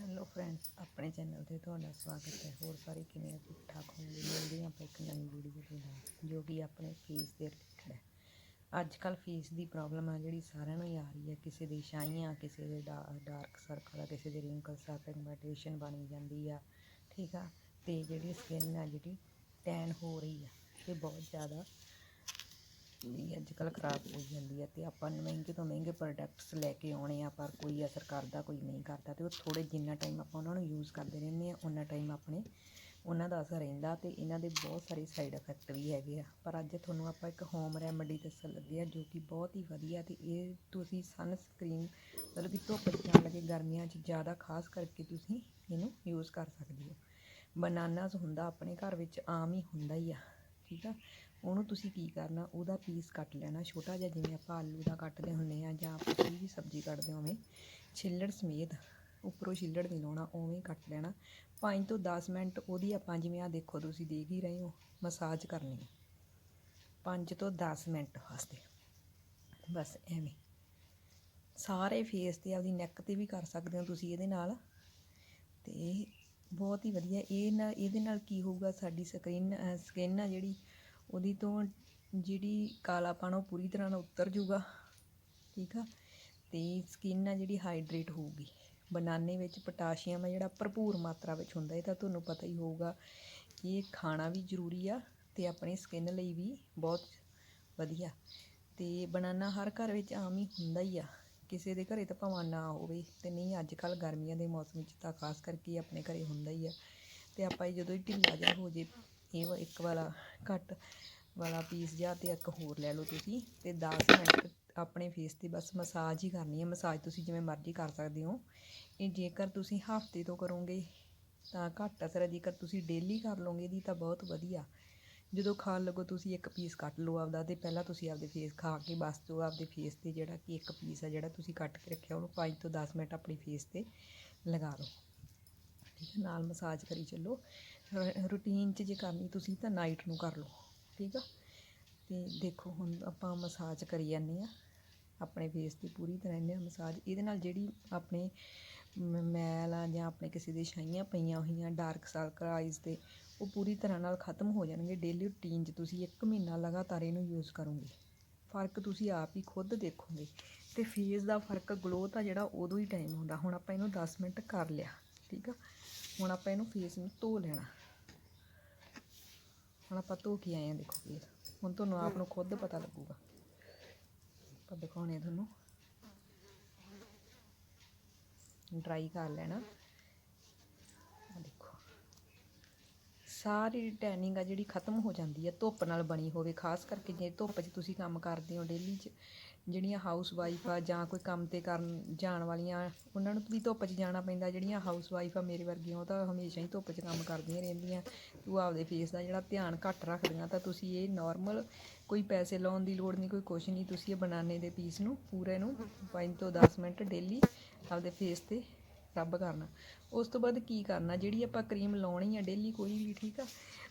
Hello friends ਆਪਣੇ channel ਤੇ ਤੁਹਾਡਾ ਸਵਾਗਤ ਹੈ। ਹੋਰ ਸਾਰੇ ਕਿਵੇਂ ਹੋ ਠੀਕ ਠਾਕ ਹੋਣਗੇ ਮਿਲਦੇ ਹਾਂ ਆਪਾਂ ਇੱਕ ਨਵੀਂ ਵੀਡੀਓ ਦੇ ਨਾਲ, ਜੋ ਕਿ ਆਪਣੇ ਫੀਸ ਦੇ ਰਿਲੇਟਡ ਹੈ। ਅੱਜ ਕੱਲ ਫੀਸ ਦੀ ਪ੍ਰੋਬਲਮ ਆ ਜਿਹੜੀ ਸਾਰਿਆਂ ਨੂੰ ਹੀ ਆ ਰਹੀ ਹੈ। ਕਿਸੇ ਦੀ ਛਾਈਆਂ, ਕਿਸੇ ਦੇ ਡਾਰਕ ਸਰਕਲ ਆ, ਕਿਸੇ ਦੇ ਰਿੰਕਲ ਆ ਪਿਗਮੈਂਟੇਸ਼ਨ ਬਣੀ ਜਾਂਦੀ ਆ, ਠੀਕ ਆ? ਤੇ ਜਿਹੜੀ ਸਕਿਨ ਆ ਜਿਹੜੀ ਟੈਨ ਹੋ ਰਹੀ ਆ, ਇਹ ਬਹੁਤ ਜ਼ਿਆਦਾ ਵੀ ਅੱਜ ਕੱਲ੍ਹ ਖਰਾਬ ਹੋ ਜਾਂਦੀ ਹੈ ਅਤੇ ਆਪਾਂ ਨੂੰ ਮਹਿੰਗੇ ਤੋਂ ਮਹਿੰਗੇ ਪ੍ਰੋਡਕਟਸ ਲੈ ਕੇ ਆਉਣੇ ਆ, ਪਰ ਕੋਈ ਅਸਰ ਕਰਦਾ, ਕੋਈ ਨਹੀਂ ਕਰਦਾ ਅਤੇ ਉਹ ਥੋੜ੍ਹੇ ਜਿੰਨਾ ਟਾਈਮ ਆਪਾਂ ਉਹਨਾਂ ਨੂੰ ਯੂਜ਼ ਕਰਦੇ ਰਹਿੰਦੇ ਹਾਂ ਉਹਨਾਂ ਟਾਈਮ ਆਪਣੇ ਉਹਨਾਂ ਦਾ ਅਸਰ ਰਹਿੰਦਾ ਅਤੇ ਇਹਨਾਂ ਦੇ ਬਹੁਤ ਸਾਰੇ ਸਾਈਡ ਇਫੈਕਟ ਵੀ ਹੈਗੇ ਆ। ਪਰ ਅੱਜ ਤੁਹਾਨੂੰ ਆਪਾਂ ਇੱਕ ਹੋਮ ਰੈਮਡੀ ਦੱਸਣ ਲੱਗੇ ਆ, ਜੋ ਕਿ ਬਹੁਤ ਹੀ ਵਧੀਆ ਅਤੇ ਇਹ ਤੁਸੀਂ ਸਨਸਕਰੀਨ ਮਤਲਬ ਕਿ ਧੁੱਪ ਜਾਣ ਲੱਗੇ ਗਰਮੀਆਂ 'ਚ ਜ਼ਿਆਦਾ ਖਾਸ ਕਰਕੇ ਤੁਸੀਂ ਇਹਨੂੰ ਯੂਜ਼ ਕਰ ਸਕਦੇ ਹੋ। ਬਨਾਨਾਸ ਹੁੰਦਾ ਆਪਣੇ ਘਰ ਵਿੱਚ ਆਮ ਹੀ ਹੁੰਦਾ ਹੀ ਆ, ਠੀਕ ਆ? ਉਹਨੂੰ ਤੁਸੀਂ ਕੀ ਕਰਨਾ, ਉਹਦਾ ਪੀਸ ਕੱਟ ਲੈਣਾ, ਛੋਟਾ ਜਿਹਾ ਜਿਵੇਂ ਆਪਾਂ ਆਲੂ ਦਾ ਕੱਟਦੇ ਹੁੰਦੇ ਆ ਜਾਂ ਆਪਾਂ ਕੋਈ ਵੀ ਸਬਜ਼ੀ ਕੱਟਦੇ ਹੋਵੇਂ ਛਿੱਲੜ ਸਮੇਤ ਉੱਪਰੋਂ ਛਿੱਲੜ ਨਹੀਂ ਲਾਉਣਾ, ਉਵੇਂ ਕੱਟ ਲੈਣਾ। 5 ਤੋਂ 10 ਮਿੰਟ ਉਹਦੀ ਆਪਾਂ ਜਿਵੇਂ ਆ ਦੇਖੋ ਤੁਸੀਂ ਦੇਖ ਹੀ ਰਹੇ ਹੋ ਮਸਾਜ ਕਰਨੀ ਹੈ। 5 ਤੋਂ 10 ਮਿੰਟ ਵਾਸਤੇ। ਬਸ ਐਵੇਂ। ਸਾਰੇ ਫੇਸ ਤੇ ਆਪਦੀ ਨੈਕ ਤੇ ਵੀ ਕਰ ਸਕਦੇ ਹੋ ਤੁਸੀਂ ਇਹਦੇ ਨਾਲ। ਤੇ ਬਹੁਤ ਹੀ ਵਧੀਆ, ਇਹ ਨਾਲ ਇਹਦੇ ਨਾਲ ਕੀ ਹੋਊਗਾ, ਸਾਡੀ ਸਕਰੀਨ ਸਕਿਨ ਆ ਜਿਹੜੀ ਉਹਦੀ ਤੋਂ ਜਿਹੜੀ ਕਾਲਾਪਣ ਉਹ ਪੂਰੀ ਤਰ੍ਹਾਂ ਨਾਲ ਉਤਰ ਜੂਗਾ ਠੀਕ ਆ? ਅਤੇ ਸਕਿਨ ਆ ਜਿਹੜੀ ਹਾਈਡਰੇਟ ਹੋਊਗੀ। ਬਨਾਨੇ ਵਿੱਚ ਪੋਟਾਸ਼ੀਅਮ ਆ ਜਿਹੜਾ ਭਰਪੂਰ ਮਾਤਰਾ ਵਿੱਚ ਹੁੰਦਾ, ਇਹ ਤਾਂ ਤੁਹਾਨੂੰ ਪਤਾ ਹੀ ਹੋਊਗਾ ਕਿ ਇਹ ਖਾਣਾ ਵੀ ਜ਼ਰੂਰੀ ਆ ਅਤੇ ਆਪਣੀ ਸਕਿਨ ਲਈ ਵੀ ਬਹੁਤ ਵਧੀਆ। ਅਤੇ ਬਨਾਨਾ ਹਰ ਘਰ ਵਿੱਚ ਆਮ ਹੀ ਹੁੰਦਾ ਹੀ ਆ। ਕਿਸੇ ਦੇ ਘਰੇ ਤਾਂ ਭਾਵੇਂ ਨਾ ਹੋਵੇ ਤੇ ਨਹੀਂ ਅੱਜ ਕੱਲ ਗਰਮੀਆਂ ਦੇ ਮੌਸਮ ਵਿੱਚ ਤਾਂ ਖਾਸ ਕਰਕੇ ਆਪਣੇ ਘਰੇ ਹੁੰਦਾ ਹੀ ਆ। ਤੇ ਆਪਾਂ ਜਦੋਂ ਹੀ ਢਿੱਲਾ ਜਿਹਾ ਹੋ ਜੇ ਇਹ ਵਾ- ਇੱਕ ਵਾਲਾ ਘੱਟ ਵਾਲਾ ਪੀਸ ਜਾਂ ਅਤੇ ਇੱਕ ਹੋਰ ਲੈ ਲਓ ਤੁਸੀਂ ਅਤੇ ਦਸ ਮਿੰਟ ਆਪਣੇ ਫੇਸ ਤੇ ਬਸ ਮਸਾਜ ਹੀ ਕਰਨੀ ਹੈ। ਮਸਾਜ ਤੁਸੀਂ ਜਿਵੇਂ ਮਰਜ਼ੀ ਕਰ ਸਕਦੇ ਹੋ। ਇਹ ਜੇਕਰ ਤੁਸੀਂ ਹਫ਼ਤੇ ਤੋਂ ਕਰੋਗੇ ਤਾਂ ਘੱਟ ਅਸਰ ਹੈ। ਜੇਕਰ ਤੁਸੀਂ ਡੇਲੀ ਕਰ ਲਓਗੇ ਇਹਦੀ ਤਾਂ ਬਹੁਤ ਵਧੀਆ। ਜਦੋਂ ਖਾਣ ਲੱਗੋ ਤੁਸੀਂ ਇੱਕ ਪੀਸ ਕੱਟ ਲਓ ਆਪਦਾ ਅਤੇ ਪਹਿਲਾਂ ਤੁਸੀਂ ਆਪਦੇ ਫੇਸ ਖਾ ਕੇ ਬਸ ਤੋਂ ਆਪਦੇ ਫੇਸ ਤੇ ਜਿਹੜਾ ਕਿ ਇੱਕ ਪੀਸ ਆ ਜਿਹੜਾ ਤੁਸੀਂ ਕੱਟ ਕੇ ਰੱਖਿਆ, ਉਹਨੂੰ ਪੰਜ ਤੋਂ ਦਸ ਮਿੰਟ ਆਪਣੇ ਫੇਸ ਤੇ ਲਗਾ ਲਓ ਠੀਕ ਹੈ, ਨਾਲ ਮਸਾਜ ਕਰੀ ਚੱਲੋ। ਰੂਟੀਨ 'ਚ ਜੇ ਕਰਨੀ ਤੁਸੀਂ ਤਾਂ ਨਾਈਟ ਨੂੰ ਕਰ ਲਓ, ਠੀਕ ਆ? ਤੇ ਦੇਖੋ ਹੁਣ ਆਪਾਂ ਮਸਾਜ ਕਰੀ ਜਾਂਦੇ ਆ। ਆਪਣੇ ਫੇਸ ਤੇ ਪੂਰੀ ਤਰ੍ਹਾਂ ਇਹਨੇ ਮਸਾਜ ਇਹਦੇ ਨਾਲ ਜਿਹੜੀ ਆਪਣੇ ਮੈਲ ਆ ਜਾਂ ਆਪਣੇ ਕਿਸੇ ਦੇ ਛਾਈਆਂ ਪਈਆਂ ਹੋਈਆਂ ਡਾਰਕ ਸਰਕਲ ਆਈਜ਼ ਤੇ, ਉਹ ਪੂਰੀ ਤਰ੍ਹਾਂ ਨਾਲ ਖਤਮ ਹੋ ਜਾਣਗੇ। ਡੇਲੀ ਰੂਟੀਨ 'ਚ ਤੁਸੀਂ ਇੱਕ ਮਹੀਨਾ ਲਗਾਤਾਰ ਇਹਨੂੰ ਯੂਜ਼ ਕਰੋਗੇ। ਫ਼ਰਕ ਤੁਸੀਂ ਆਪ ਹੀ ਖੁਦ ਦੇਖੋਗੇ। ਤੇ ਫੇਸ ਦਾ ਫ਼ਰਕ ਗਲੋ ਤਾਂ ਜਿਹੜਾ ਉਦੋਂ ਹੀ ਟਾਈਮ ਹੁੰਦਾ। ਹੁਣ ਆਪਾਂ ਇਹਨੂੰ 10 ਮਿੰਟ ਕਰ ਲਿਆ, ਠੀਕ ਆ? ਹੁਣ ਆਪਾਂ ਇਹਨੂੰ ਫੇਸ ਨੂੰ ਧੋ ਲੈਣਾ। ਹੁਣ ਆਪਾਂ ਧੋ ਕੇ ਆਏ ਆ ਦੇਖੋ ਫੇਸ ਹੁਣ ਤੁਹਾਨੂੰ ਆਪ ਨੂੰ ਖੁਦ ਪਤਾ ਲੱਗੂਗਾ। ਆਪਾਂ ਦਿਖਾਉਣੇ ਤੁਹਾਨੂੰ। ਡਰਾਈ ਕਰ ਲੈਣਾ। ਆ ਦੇਖੋ। ਸਾਰੀ ਟੈਨਿੰਗ ਆ ਜਿਹੜੀ ਖਤਮ ਹੋ ਜਾਂਦੀ ਹੈ ਧੁੱਪ ਨਾਲ ਬਣੀ ਹੋਵੇ, ਖਾਸ ਕਰਕੇ ਜੇ ਧੁੱਪ 'ਚ ਤੁਸੀਂ ਕੰਮ ਕਰਦੇ ਹੋ ਡੇਲੀ 'ਚ ਜਿਹੜੀਆਂ ਹਾਊਸ ਵਾਈਫ ਆ ਜਾਂ ਕੋਈ ਕੰਮ ਤੇ ਕਰਨ ਜਾਣ ਵਾਲੀਆਂ, ਉਹਨਾਂ ਨੂੰ ਵੀ ਧੁੱਪ 'ਚ ਜਾਣਾ ਪੈਂਦਾ, ਜਿਹੜੀਆਂ ਹਾਊਸ ਵਾਈਫ ਆ ਮੇਰੇ ਵਰਗੀਆਂ, ਉਹ ਤਾਂ ਹਮੇਸ਼ਾ ਹੀ ਧੁੱਪ 'ਚ ਕੰਮ ਕਰਦੀਆਂ ਰਹਿੰਦੀਆਂ। ਉਹ ਆਪਦੇ ਫੇਸ ਦਾ ਜਿਹੜਾ ਧਿਆਨ ਘੱਟ ਰੱਖਦੀਆਂ ਤਾਂ ਤੁਸੀਂ ਇਹ ਨੋਰਮਲ ਕੋਈ ਪੈਸੇ ਲਾਉਣ ਦੀ ਲੋੜ ਨਹੀਂ, ਕੋਈ ਕੁਛ ਨਹੀਂ, ਤੁਸੀਂ ਇਹ ਬਨਾਨੇ ਦੇ ਪੀਸ ਨੂੰ ਪੂਰੇ ਨੂੰ 5 ਤੋਂ 10 ਮਿੰਟ ਡੇਲੀ ਆਪਦੇ ਫੇਸ ਤੇ ਰੱਬ ਕਰਨਾ। ਉਸ ਤੋਂ ਬਾਅਦ ਕੀ ਕਰਨਾ, ਜਿਹੜੀ ਆਪਾਂ ਕਰੀਮ ਲਾਉਣੀ ਆ ਡੇਲੀ ਕੋਈ ਵੀ, ਠੀਕ ਆ?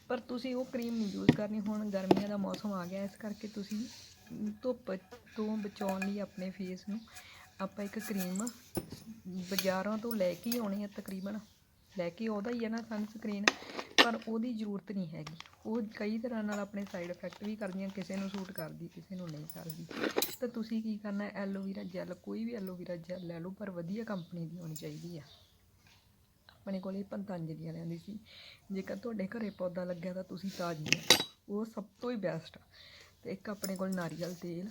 ਪਰ ਤੁਸੀਂ ਉਹ ਕਰੀਮ ਨਹੀਂ ਯੂਜ਼ ਕਰਨੀ, ਹੁਣ ਗਰਮੀਆਂ ਦਾ ਮੌਸਮ ਆ ਗਿਆ, ਇਸ ਕਰਕੇ ਤੁਸੀਂ ਧੁੱਪ ਤੋਂ ਬਚਾਉਣ ਲਈ ਆਪਣੇ ਫੇਸ ਨੂੰ ਆਪਾਂ ਇੱਕ ਕਰੀਮ ਬਾਜ਼ਾਰਾਂ ਤੋਂ ਲੈ ਕੇ ਹੀ ਆਉਣੀ ਆ ਤਕਰੀਬਨ। ਲੈ ਕੇ ਉਹਦਾ ਹੀ ਹੈ ਨਾ ਸਨਸਕ੍ਰੀਨ ਪਰ ਉਹਦੀ ਜ਼ਰੂਰਤ ਨਹੀਂ ਹੈਗੀ। ਉਹ ਕਈ ਤਰ੍ਹਾਂ ਨਾਲ ਆਪਣੇ ਸਾਈਡ ਇਫੈਕਟ ਵੀ ਕਰਦੀਆਂ, ਕਿਸੇ ਨੂੰ ਸੂਟ ਕਰਦੀ, ਕਿਸੇ ਨੂੰ ਨਹੀਂ ਕਰਦੀ। ਤਾਂ ਤੁਸੀਂ ਕੀ ਕਰਨਾ ਐਲੋਵੀਰਾ ਜੈਲ ਕੋਈ ਵੀ ਐਲੋਵੀਰਾ ਜੈਲ ਲੈ ਲਓ, ਪਰ ਵਧੀਆ ਕੰਪਨੀ ਦੀ ਹੋਣੀ ਚਾਹੀਦੀ ਆ। ਆਪਣੇ ਕੋਲ ਇਹ ਪੰਤੰਜਲੀ ਵਾਲਿਆਂ ਦੀ ਸੀ। ਜੇਕਰ ਤੁਹਾਡੇ ਘਰੇ ਪੌਦਾ ਲੱਗਿਆ ਤਾਂ ਤੁਸੀਂ ਤਾਜ਼ੀ ਉਹ ਸਭ ਤੋਂ ਹੀ ਬੈਸਟ ਆ। ਤੇ ਇੱਕ ਆਪਣੇ ਕੋਲ ਨਾਰੀਅਲ ਤੇਲ।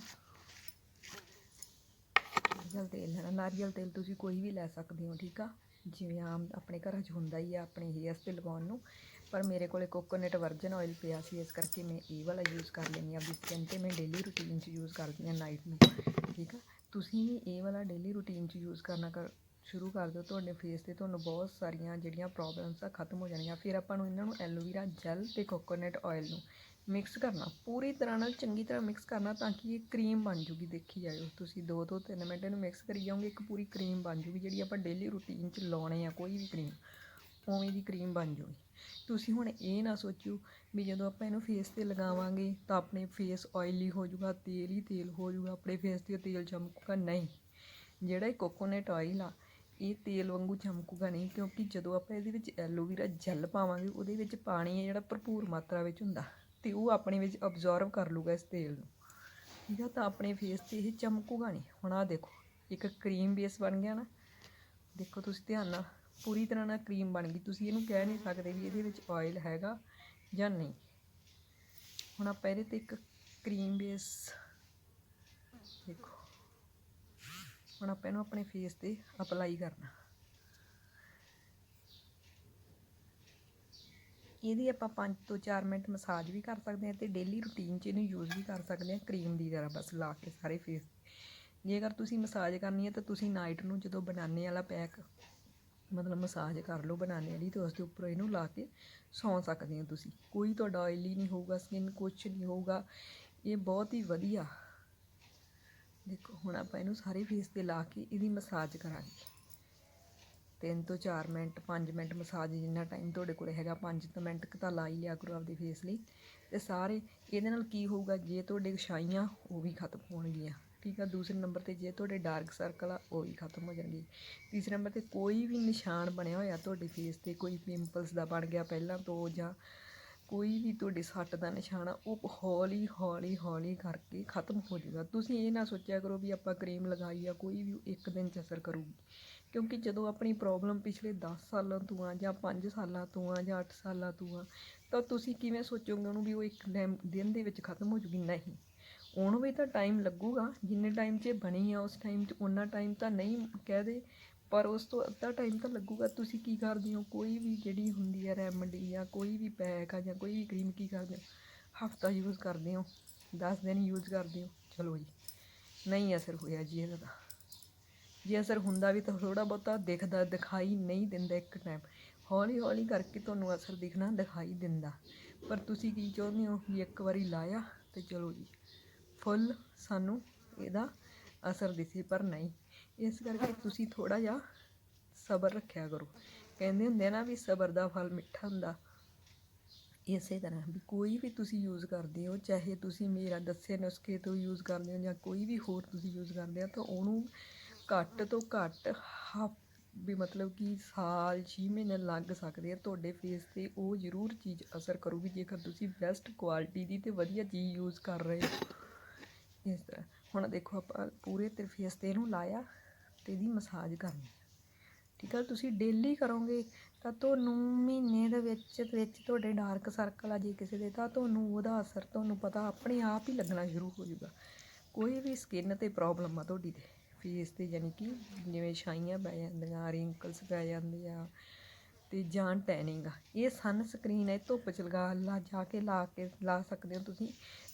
ਨਾਰੀਅਲ ਤੇਲ ਲੈਣਾ। ਨਾਰੀਅਲ ਤੇਲ ਤੁਸੀਂ ਕੋਈ ਵੀ ਲੈ ਸਕਦੇ ਹੋ, ਠੀਕ ਆ? ਜਿਵੇਂ ਆਮ ਆਪਣੇ ਘਰਾਂ 'ਚ ਹੁੰਦਾ ਹੀ ਆ, ਆਪਣੇ ਹੇਅਰਸ ਤੇ ਲਗਾਉਣ ਨੂੰ। ਪਰ ਮੇਰੇ ਕੋਲੇ ਕੋਕੋਨਟ ਵਰਜਨ ਆਇਲ ਪਿਆ ਸੀ, ਇਸ ਕਰਕੇ ਮੈਂ ਇਹ ਵਾਲਾ ਯੂਜ਼ ਕਰ ਲੈਂਦੀ ਹਾਂ। ਆਪਣੀ ਸਕਿਨ ਤੇ ਮੈਂ ਡੇਲੀ ਰੂਟੀਨ 'ਚ ਯੂਜ਼ ਕਰਦੀ ਹਾਂ ਨਾਈਟ ਨੂੰ, ਠੀਕ ਆ? ਤੁਸੀਂ ਵੀ ਇਹ ਵਾਲਾ ਡੇਲੀ ਰੂਟੀਨ 'ਚ ਯੂਜ਼ ਕਰਨਾ ਕਰ, ਸ਼ੁਰੂ ਕਰ ਦਿਓ। ਤੁਹਾਡੇ ਫੇਸ ਤੇ ਤੁਹਾਨੂੰ ਬਹੁਤ ਸਾਰੀਆਂ ਜਿਹੜੀਆਂ ਪ੍ਰੋਬਲਮਸ ਆ, ਖਤਮ ਹੋ ਜਾਣਗੀਆਂ ਫਿਰ ਆਪਾਂ ਨੂੰ ਇਹਨਾਂ ਨੂੰ ਐਲੋਵੀਰਾ ਜੈਲ ਤੇ ਕੋਕੋਨਟ ਆਇਲ ਨੂੰ ਮਿਕਸ ਕਰਨਾ, ਪੂਰੀ ਤਰ੍ਹਾਂ ਨਾਲ ਚੰਗੀ ਤਰ੍ਹਾਂ ਮਿਕਸ ਕਰਨਾ ਤਾਂ ਕਿ ਇਹ ਕਰੀਮ ਬਣ ਜੂਗੀ, ਦੇਖੀ ਜਾਇਓ। ਤੁਸੀਂ 2 ਤੋਂ 3 ਮਿੰਟ ਇਹਨੂੰ ਮਿਕਸ ਕਰੀ ਜਾਓਗੇ, ਇੱਕ ਪੂਰੀ ਕਰੀਮ ਬਣ ਜੂਗੀ, ਜਿਹੜੀ ਆਪਾਂ ਡੇਲੀ ਰੂਟੀਨ 'ਚ ਲਾਉਣੇ ਆ, ਕੋਈ ਵੀ ਕਰੀਮ ਉਵੇਂ ਦੀ ਕਰੀਮ ਬਣ ਜੂਗੀ। ਤੁਸੀਂ ਹੁਣ ਇਹ ਨਾ ਸੋਚਿਓ ਵੀ ਜਦੋਂ ਆਪਾਂ ਇਹਨੂੰ ਫੇਸ ਤੇ ਲਗਾਵਾਂਗੇ, ਤਾਂ ਆਪਣੇ ਫੇਸ ਆਇਲੀ ਹੋ ਜਾਊਗਾ ਤੇਲ ਹੀ ਤੇਲ ਹੋ ਜਾਊਗਾ ਆਪਣੇ ਫੇਸ ਤੇ ਤੇਲ ਚਮਕੂਗਾ, ਨਹੀਂ। ਜਿਹੜਾ ਇਹ ਕੋਕੋਨਟ ਆਇਲ ਆ, ਇਹ ਤੇਲ ਵਾਂਗੂ ਚਮਕੂਗਾ ਨਹੀਂ, ਕਿਉਂਕਿ ਜਦੋਂ ਆਪਾਂ ਇਹਦੇ ਵਿੱਚ ਐਲੋਵੀਰਾ ਜੈਲ ਪਾਵਾਂਗੇ, ਉਹਦੇ ਵਿੱਚ ਪਾਣੀ ਹੈ ਜਿਹੜਾ ਭਰਪੂਰ ਮਾਤਰਾ ਵਿੱਚ ਹੁੰਦਾ। ਤੇ ਉਹ ਆਪਣੇ ਵਿੱਚ ਅਬਜ਼ੌਰਬ ਕਰ ਲੂਗਾ ਇਸ ਤੇਲ ਨੂੰ। ਠੀਕ ਆ, ਤਾਂ ਆਪਣੇ ਫੇਸ ਤੇ ਇਹ ਚਮਕੂਗਾ ਨਹੀਂ। ਹੁਣ ਆ ਦੇਖੋ, ਇੱਕ ਕਰੀਮ ਬੇਸ ਬਣ ਗਿਆ ਨਾ। ਦੇਖੋ ਤੁਸੀਂ ਧਿਆਨ ਨਾਲ, ਪੂਰੀ ਤਰ੍ਹਾਂ ਨਾਲ ਕਰੀਮ ਬਣ ਗਈ। ਤੁਸੀਂ ਇਹਨੂੰ ਕਹਿ ਨਹੀਂ ਸਕਦੇ ਵੀ ਇਹਦੇ ਵਿੱਚ ਆਇਲ ਹੈਗਾ ਜਾਂ ਨਹੀਂ। ਹੁਣ ਆਪਾਂ ਇਹਦੇ ਤੇ ਇੱਕ ਕਰੀਮ ਬੇਸ ਦੇਖੋ। ਹੁਣ ਆਪਾਂ ਇਹਨੂੰ ਆਪਣੇ ਫੇਸ ਤੇ ਅਪਲਾਈ ਕਰਨਾ। ਇਹਦੀ ਆਪਾਂ 5 ਤੋਂ 4 ਮਿੰਟ ਮਸਾਜ ਵੀ ਕਰ ਸਕਦੇ ਹਾਂ ਤੇ ਡੇਲੀ ਰੂਟੀਨ 'ਚ ਇਹਨੂੰ ਯੂਜ਼ ਵੀ ਕਰ ਸਕਦੇ ਹਾਂ ਕਰੀਮ ਦੀ ਤਰ੍ਹਾਂ ਬਸ ਲਾ ਕੇ ਸਾਰੇ ਫੇਸ ਜੇਕਰ ਤੁਸੀਂ ਮਸਾਜ ਕਰਨੀ ਹੈ ਤਾਂ ਤੁਸੀਂ ਨਾਈਟ ਨੂੰ ਜਦੋਂ ਬਨਾਨੇ ਵਾਲਾ ਪੈਕ ਮਤਲਬ ਮਸਾਜ ਕਰ ਲਓ ਬਨਾਨੇ ਵਾਲੀ ਤੇ ਉਸ ਦੇ ਉੱਪਰ ਇਹਨੂੰ ਲਾ ਕੇ ਸੌਂ ਸਕਦੇ ਹੋ ਤੁਸੀਂ। ਕੋਈ ਤੁਹਾਡਾ ਆਇਲੀ ਨਹੀਂ ਹੋਊਗਾ ਸਕਿਨ ਕੁਛ ਨਹੀਂ ਹੋਊਗਾ। ਇਹ ਬਹੁਤ ਹੀ ਵਧੀਆ। ਦੇਖੋ, ਹੁਣ ਆਪਾਂ ਇਹਨੂੰ ਸਾਰੇ ਫੇਸ ਤੇ ਲਾ ਕੇ ਇਹਦੀ ਮਸਾਜ ਕਰਾਂਗੇ। ਤਿੰਨ ਤੋਂ 4 ਮਿੰਟ 5 ਮਿੰਟ ਮਸਾਜ ਜਿੰਨਾ ਟਾਈਮ ਤੁਹਾਡੇ ਕੋਲ ਹੈਗਾ 5 ਤੋਂ ਮਿੰਟ ਤਾਂ ਲਾ ਹੀ ਲਿਆ ਕਰੋ ਆਪਦੇ ਫੇਸ ਲਈ। ਤੇ ਸਾਰੇ, ਇਹਦੇ ਨਾਲ ਕੀ ਹੋਊਗਾ, ਜੇ ਤੁਹਾਡੇ ਛਾਈਆਂ ਉਹ ਵੀ ਖਤਮ ਹੋਣਗੀਆਂ, ਠੀਕ ਆ? ਦੂਸਰੇ ਨੰਬਰ ਤੇ ਜੇ ਤੁਹਾਡੇ ਡਾਰਕ ਸਰਕਲ ਆ, ਉਹ ਵੀ ਖਤਮ ਹੋ ਜਾਣਗੇ। ਤੀਸਰੇ ਨੰਬਰ ਤੇ ਕੋਈ ਵੀ ਨਿਸ਼ਾਨ ਬਣਿਆ ਹੋਇਆ ਤੁਹਾਡੇ ਫੇਸ ਤੇ, ਕੋਈ ਪਿੰਪਲਸ ਦਾ ਬਣ ਗਿਆ ਪਹਿਲਾਂ ਤੋਂ ਜਾਂ ਕੋਈ ਵੀ ਤੁਹਾਡੇ ਸੱਟ ਦਾ ਨਿਸ਼ਾਨ ਆ, ਉਹ ਹੌਲੀ ਹੌਲੀ ਹੌਲੀ ਕਰਕੇ ਖਤਮ ਹੋ ਜਾਊਗਾ। ਤੁਸੀਂ ਇਹ ਨਾ ਸੋਚਿਆ ਕਰੋ ਵੀ ਆਪਾਂ ਕਰੀਮ ਲਗਾਈ ਆ, ਕੋਈ ਵੀ ਇੱਕ ਦਿਨ ਚ ਅਸਰ ਕਰੂਗੀ। ਕਿਉਂਕਿ ਜਦੋਂ ਆਪਣੀ ਪ੍ਰੋਬਲਮ ਪਿਛਲੇ 10 ਸਾਲਾਂ ਤੋਂ ਆ ਜਾਂ 5 ਸਾਲਾਂ ਤੋਂ ਆ ਜਾਂ 8 ਸਾਲਾਂ ਤੋਂ ਆ, ਤਾਂ ਤੁਸੀਂ ਕਿਵੇਂ ਸੋਚੋਗੇ ਉਹਨੂੰ ਵੀ ਉਹ ਇੱਕ ਦਿਨ ਦਿਨ ਦੇ ਵਿੱਚ ਖਤਮ ਹੋ ਜੂਗੀ? ਨਹੀਂ। ਉਹਨੂੰ ਵੀ ਤਾਂ ਟਾਈਮ ਲੱਗੂਗਾ। ਜਿੰਨੇ ਟਾਈਮ 'ਚ ਬਣੀ ਆ, ਉਸ ਟਾਈਮ 'ਚ ਉਹਨਾਂ ਟਾਈਮ ਤਾਂ ਨਹੀਂ ਕਹਿ ਦੇ ਪਰ ਉਸ ਤੋਂ ਅੱਧਾ ਟਾਈਮ ਤਾਂ ਲੱਗੂਗਾ, ਤੁਸੀਂ ਕੀ ਕਰਦੇ ਹੋ? ਕੋਈ ਵੀ ਜਿਹੜੀ ਹੁੰਦੀ ਹੈ ਰੈਮਡੀ ਜਾਂ ਕੋਈ ਵੀ ਪੈਕ ਆ ਜਾਂ ਕੋਈ ਵੀ ਕਰੀਮ ਕੀ ਕਰਦੇ ਹੋ? ਹਫਤਾ ਯੂਜ਼ ਕਰਦੇ ਹੋ? 10 ਦਿਨ ਯੂਜ਼ ਕਰਦੇ ਹੋ? ਚਲੋ ਜੀ। ਨਹੀਂ ਅਸਰ ਹੋਇਆ ਜੀ ਇਹਦਾ ਤਾਂ ਜੇ ਅਸਰ ਹੁੰਦਾ ਵੀ ਤਾਂ ਥੋੜਾ ਬਹੁਤਾ ਦਿਖਦਾ, ਦਿਖਾਈ ਨਹੀਂ ਦਿੰਦਾ ਇੱਕ ਟਾਈਮ ਹੌਲੀ ਹੌਲੀ ਕਰਕੇ ਤੁਹਾਨੂੰ ਅਸਰ ਦਿਖਣਾ, ਦਿਖਾਈ ਦਿੰਦਾ। ਪਰ ਤੁਸੀਂ ਕੀ ਚਾਹੁੰਦੇ ਹੋ? ਵੀ ਇੱਕ ਵਾਰੀ ਲਾਇਆ ਤੇ ਚਲੋ ਜੀ। ਫੁੱਲ ਸਾਨੂੰ ਇਹਦਾ ਅਸਰ ਦਿਸੇ ਪਰ ਨਹੀਂ। ਇਸ ਕਰਕੇ ਤੁਸੀਂ ਥੋੜਾ ਜਿਹਾ ਸਬਰ ਰੱਖਿਆ ਕਰੋ। ਕਹਿੰਦੇ ਹੁੰਦੇ ਆ ਨਾ ਵੀ ਸਬਰ ਦਾ ਫਲ ਮਿੱਠਾ ਹੁੰਦਾ। ਇਸੇ ਤਰ੍ਹਾਂ ਵੀ ਕੋਈ ਵੀ ਤੁਸੀਂ ਯੂਜ਼ ਕਰਦੇ ਹੋ, ਚਾਹੇ ਤੁਸੀਂ ਮੇਰਾ ਦੱਸੇ ਨੁਸਖੇ ਤੋਂ ਯੂਜ਼ ਕਰਦੇ ਹੋ ਜਾਂ ਕੋਈ ਵੀ ਹੋਰ ਤੁਸੀਂ ਯੂਜ਼ ਕਰਦੇ ਹੋ, ਤਾਂ ਉਹਨੂੰ ਘੱਟ ਤੋਂ ਘੱਟ ਹਾ ਵੀ ਮਤਲਬ ਕਿ ਸਾਲ 6 ਮਹੀਨੇ ਲੱਗ ਸਕਦੇ ਆ। ਤੁਹਾਡੇ ਫੇਸ ਤੇ ਉਹ ਜ਼ਰੂਰ ਚੀਜ਼ ਅਸਰ ਕਰੂਗੀ, ਜੇਕਰ ਤੁਸੀਂ ਬੈਸਟ ਕੁਆਲਿਟੀ ਦੀ ਤੇ ਵਧੀਆ ਚੀਜ਼ ਯੂਜ਼ ਕਰ ਰਹੇ ਹੋ। ਇਸ ਤਰ੍ਹਾਂ। ਹੁਣ ਦੇਖੋ ਆਪਾਂ ਪੂਰੇ ਤੇ ਫੇਸ ਤੇ ਇਹਨੂੰ ਲਾਇਆ। ਤੇ ਇਹਦੀ ਮਸਾਜ ਕਰਨੀ ਠੀਕ ਆ, ਤੁਸੀਂ ਡੇਲੀ ਕਰੋਗੇ ਤਾਂ ਤੁਹਾਨੂੰ ਮਹੀਨੇ ਦੇ ਵਿੱਚ ਵਿੱਚ ਤੁਹਾਡੇ ਡਾਰਕ ਸਰਕਲ ਆ ਜੇ ਕਿਸੇ ਦੇ, ਤਾਂ ਤੁਹਾਨੂੰ ਉਹਦਾ ਅਸਰ ਤੁਹਾਨੂੰ ਪਤਾ ਆਪਣੇ ਆਪ ਹੀ ਲੱਗਣਾ ਸ਼ੁਰੂ ਹੋ ਜਾਊਗਾ। ਕੋਈ ਵੀ ਸਕਿਨ ਤੇ ਪ੍ਰੋਬਲਮ ਆ ਤੁਹਾਡੀ ਤੇ। ਫੇਸ ਤੇ ਯਾਨੀ ਕਿ ਜਿਵੇਂ ਛਾਈਆਂ ਪੈ ਜਾਂਦੀਆਂ ਰਿੰਕਲਸ ਪੈ ਜਾਂਦੇ ਆ ਤੇ ਜਾਂ ਟੈਨਿੰਗ ਆ। ਇਹ ਸਨ ਸਕਰੀਨ ਹੈ ਧੁੱਪ ਚ ਲਗਾ ਲਾ, ਜਾ ਕੇ ਲਾ ਕੇ ਲਾ ਸਕਦੇ ਹੋ ਤੁਸੀਂ,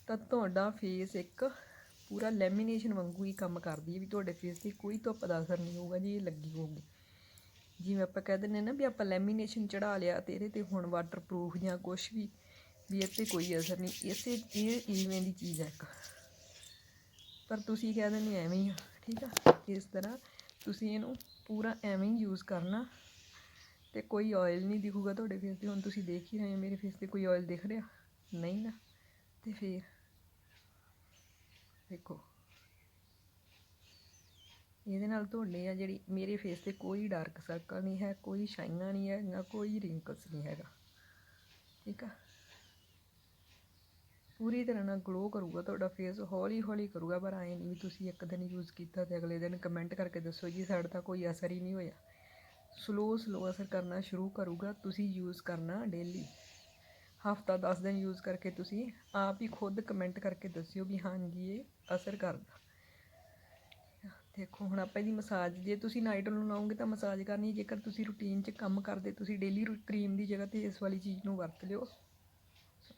ਤਾਂ ਤੁਹਾਡਾ ਫੇਸ ਇੱਕ ਪੂਰਾ ਲੈਮੀਨੇਸ਼ਨ ਵਾਂਗੂ ਹੀ ਕੰਮ ਕਰਦੀ ਹੈ ਵੀ ਤੁਹਾਡੇ ਫੇਸ ਤੇ ਕੋਈ ਧੁੱਪ ਦਾ ਅਸਰ ਨਹੀਂ ਹੋਊਗਾ, ਜੀ ਇਹ ਲੱਗੀ ਹੋਊਗੀ। ਜਿਵੇਂ ਆਪਾਂ ਕਹਿ ਦਿੰਦੇ ਨਾ ਵੀ ਆਪਾਂ ਲੈਮੀਨੇਸ਼ਨ ਚੜਾ ਲਿਆ ਤੇ ਇਹਦੇ ਤੇ ਹੁਣ ਵਾਟਰਪ੍ਰੂਫ ਜਾਂ ਕੁਝ ਵੀ ਵੀ ਇਹ 'ਤੇ ਕੋਈ ਅਸਰ ਨਹੀਂ, ਇਸੇ ਇਹ ਇਵੇਂ ਦੀ ਚੀਜ਼ ਹੈ ਇੱਕ। ਪਰ ਤੁਸੀਂ ਕਹਿ ਦਿੰਦੇ ਐਵੇਂ ਹੀ ਆ, ਠੀਕ ਆ? ਇਸ ਤਰ੍ਹਾਂ ਤੁਸੀਂ ਇਹਨੂੰ ਪੂਰਾ ਐਵੇਂ ਹੀ ਯੂਜ਼ ਕਰਨਾ ਤੇ ਕੋਈ ਆਇਲ ਨਹੀਂ ਦਿਖੂਗਾ ਤੁਹਾਡੇ ਫੇਸ ਤੇ। ਹੁਣ ਤੁਸੀਂ ਦੇਖ ਹੀ ਰਹੇ ਹੋ, ਮੇਰੇ ਫੇਸ ਤੇ ਕੋਈ ਆਇਲ ਦਿਖ ਰਿਹਾ? ਨਹੀਂ ਨਾ? ਤੇ ਫੇਰ? ਦੇਖੋ। ਇਹਦੇ ਨਾਲ ਤੁਹਾਡੇ ਆ ਜਿਹੜੀ ਮੇਰੇ ਫੇਸ ਤੇ ਕੋਈ ਡਾਰਕ ਸਰਕਲ ਨਹੀਂ ਹੈ, ਕੋਈ ਸ਼ਾਈਨਾਂ ਨਹੀਂ ਹੈ, ਨਾ ਕੋਈ ਰਿੰਕਲਸ ਨਹੀਂ ਹੈਗਾ। ਠੀਕ ਆ? ਪੂਰੀ ਤਰ੍ਹਾਂ ਨਾਲ ਗਲੋ ਕਰੂਗਾ ਤੁਹਾਡਾ ਫੇਸ ਹੌਲੀ ਹੌਲੀ ਕਰੂਗਾ, ਪਰ ਐਂ ਨਹੀਂ ਵੀ ਤੁਸੀਂ ਇੱਕ ਦਿਨ ਯੂਜ਼ ਕੀਤਾ ਤੇ ਅਗਲੇ ਦਿਨ ਕਮੈਂਟ ਕਰਕੇ ਦੱਸੋ ਜੀ, ਸਾਡਾ ਤਾਂ ਕੋਈ ਅਸਰ ਹੀ ਨਹੀਂ ਹੋਇਆ। ਸਲੋ ਸਲੋ ਅਸਰ ਕਰਨਾ ਸ਼ੁਰੂ ਕਰੂਗਾ, ਤੁਸੀਂ ਯੂਜ਼ ਕਰਨਾ ਡੇਲੀ ਹਫਤਾ 10 ਦਿਨ ਯੂਜ਼ ਕਰਕੇ ਤੁਸੀਂ ਆਪ ਹੀ ਖੁਦ ਕਮੈਂਟ ਕਰਕੇ ਦੱਸਿਓ ਵੀ ਹਾਂਜੀ ਇਹ ਅਸਰ ਕਰਦਾ। ਦੇਖੋ, ਹੁਣ ਆਪਾਂ ਇਹਦੀ ਮਸਾਜ ਜੇ ਤੁਸੀਂ ਨਾਈਟ ਨੂੰ ਲਾਓਗੇ ਤਾਂ ਮਸਾਜ ਕਰਨੀ ਜੇਕਰ ਤੁਸੀਂ ਰੂਟੀਨ 'ਚ ਕੰਮ ਕਰਦੇ, ਤੁਸੀਂ ਡੇਲੀ ਕਰੀਮ ਦੀ ਜਗ੍ਹਾ ਤੇ ਇਸ ਵਾਲੀ ਚੀਜ਼ ਨੂੰ ਵਰਤ ਲਿਓ।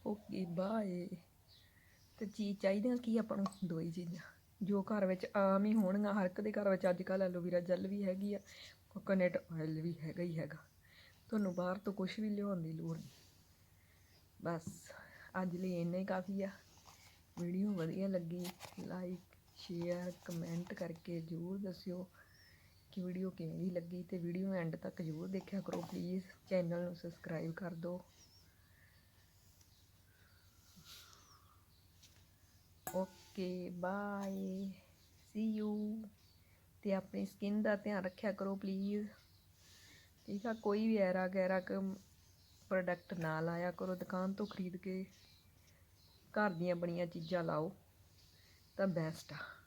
ਓਕੇ ਬਾਏ ਤੇ ਚੀਜ਼ ਚਾਹੀਦੀਆਂ ਕੀ ਆਪਾਂ ਨੂੰ? ਦੋ ਹੀ ਚੀਜ਼ਾਂ। ਜੋ ਘਰ ਵਿੱਚ ਆਮ ਹੀ ਹੋਣਗੀਆਂ, ਹਰ ਇੱਕ ਦੇ ਘਰ ਵਿੱਚ ਅੱਜ ਕੱਲ੍ਹ ਐਲੋਵੀਰਾ ਜੈਲ ਵੀ ਹੈਗੀ ਆ ਕੋਕੋਨਟ ਆਇਲ ਵੀ ਹੈਗਾ ਹੀ ਹੈਗਾ। ਤੁਹਾਨੂੰ ਬਾਹਰ ਤੋਂ ਕੁਝ ਵੀ ਲਿਆਉਣ ਦੀ ਲੋੜ ਨਹੀਂ। ਬਸ, ਅੱਜ ਲਈ ਇੰਨਾ ਹੀ ਕਾਫੀ ਆ। ਵੀਡੀਓ ਵਧੀਆ ਲੱਗੀ ਲਾਈਕ ਸ਼ੇਅਰ ਕਮੈਂਟ ਕਰਕੇ ਜ਼ਰੂਰ ਦੱਸਿਓ ਕਿ ਵੀਡੀਓ ਕਿਵੇਂ ਦੀ ਲੱਗੀ ਤੇ ਵੀਡੀਓ ਐਂਡ ਤੱਕ ਜ਼ਰੂਰ ਦੇਖਿਆ ਕਰੋ ਪਲੀਜ਼ ਚੈਨਲ ਨੂੰ ਸਬਸਕ੍ਰਾਈਬ ਕਰ ਦਿਓ। ਓਕੇ ਬਾਏ ਸੀ ਯੂ ਤੇ ਆਪਣੀ ਸਕਿਨ ਦਾ ਧਿਆਨ ਰੱਖਿਆ ਕਰੋ ਪਲੀਜ਼ ਠੀਕ ਆ, ਕੋਈ ਵੀ ਐਰਾ ਗੈਰਾ ਕ ਪ੍ਰੋਡਕਟ ਨਾ ਲਾਇਆ ਕਰੋ, ਦੁਕਾਨ ਤੋਂ ਖਰੀਦ ਕੇ ਘਰ ਦੀਆਂ ਬਣੀਆਂ ਚੀਜ਼ਾਂ ਲਾਓ, ਤਾਂ ਬੈਸਟ ਆ।